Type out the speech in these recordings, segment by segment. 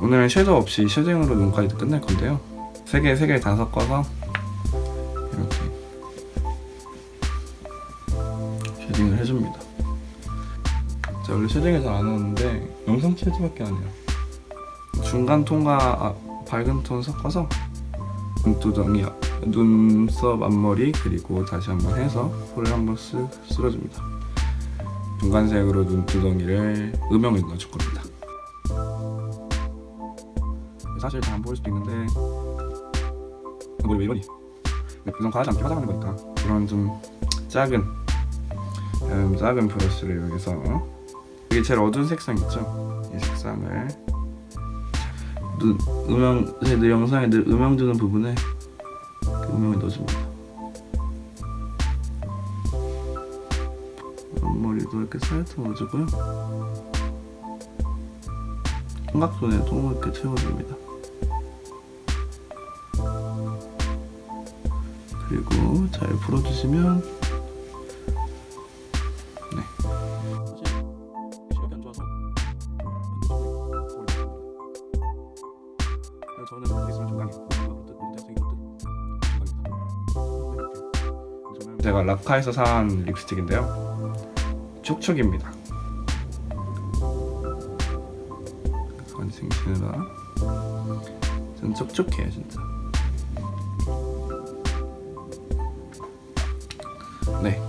오늘은 섀도우 없이 쉐딩으로 눈까지 끝낼 건데요. 세 개, 세 개 다 섞어서 이렇게 쉐딩을 해줍니다. 자, 원래 쉐딩을 잘 안 하는데 영상 쉐딩밖에 안 해요. 중간 톤과 아, 밝은 톤 섞어서 눈두덩이, 눈썹 앞머리 그리고 다시 한번 해서 코를 한번 쓱 쓸어줍니다. 중간색으로 눈두덩이를 음영을 넣어줄 겁니다. 사실 잘 안 보일 수도 있는데 머리 왜 이러니? 우선 과하지 않게 화장하는 거니까 이런 좀 작은 음, 작은 브러쉬를 이용해서 이게 제일 어두운 색상 있죠? 이 색상을 눈, 음영 제늘 영상에 늘 음영 주는 부분에 그 음영을 넣어줍니다. 앞머리도 이렇게 살짝 넣어주고요. 삼각존에도 이렇게 채워줍니다. 그리고 잘 풀어주시면 제가 라카에서 산 립스틱인데요. 촉촉입니다. 많이 생기느라 전 촉촉해요 진짜. 네.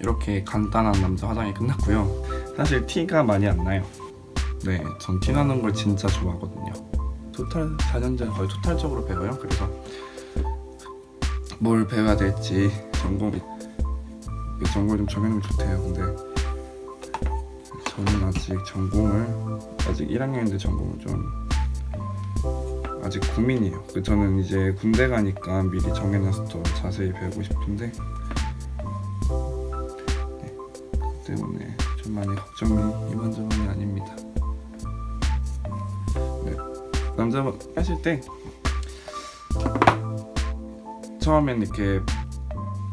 이렇게 간단한 남자 화장이 끝났고요. 사실 티가 많이 안 나요. 네, 전 티 나는 걸 진짜 좋아하거든요. 토탈 4년제 거의 토탈적으로 배워요. 그래서 뭘 배워야 될지 전공이 이 전공이 좀 정해놓으면 좋대요. 근데 저는 아직 전공을 아직 1학년인데 전공을 좀 아직 고민이에요. 그 저는 이제 군대 가니까 미리 정해놔서 더 자세히 배우고 싶은데 네, 그 때문에 좀 많이 걱정이 이만저만이 아닙니다. 네, 남자 하실 때 처음엔 이렇게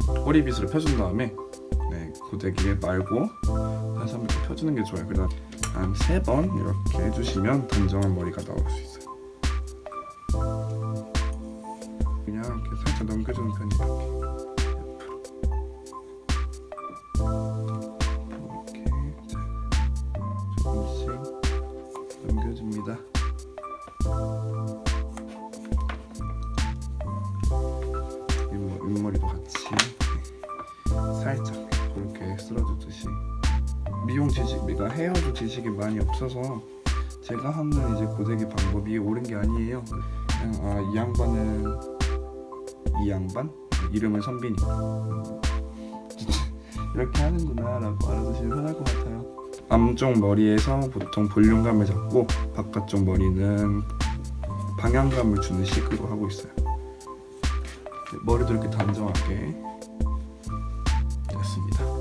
꼬리빗으로 펴준 다음에 네, 고데기에 말고 한번 이렇게 펴주는 게 좋아요. 그다음 한세 번 이렇게 해주시면 단정한 머리가 나올 수 있어요. 그냥 이렇게 살짝 넘겨주는 편이에요. 넘겨줍니다. 윗머, 윗머리도 같이 네, 살짝 그렇게 쓸어주듯이 미용 지식, 그러니까 헤어도 지식이 많이 없어서 제가 하는 이제 고데기 방법이 옳은 게 아니에요. 그냥 아, 이 양반은 이 양반 이름은 선빈이 이렇게 하는구나라고 알아두시면 편할 것 같아요. 앞쪽 머리에서 보통 볼륨감을 잡고 바깥쪽 머리는 방향감을 주는 식으로 하고 있어요. 머리도 이렇게 단정하게 고맙습니다.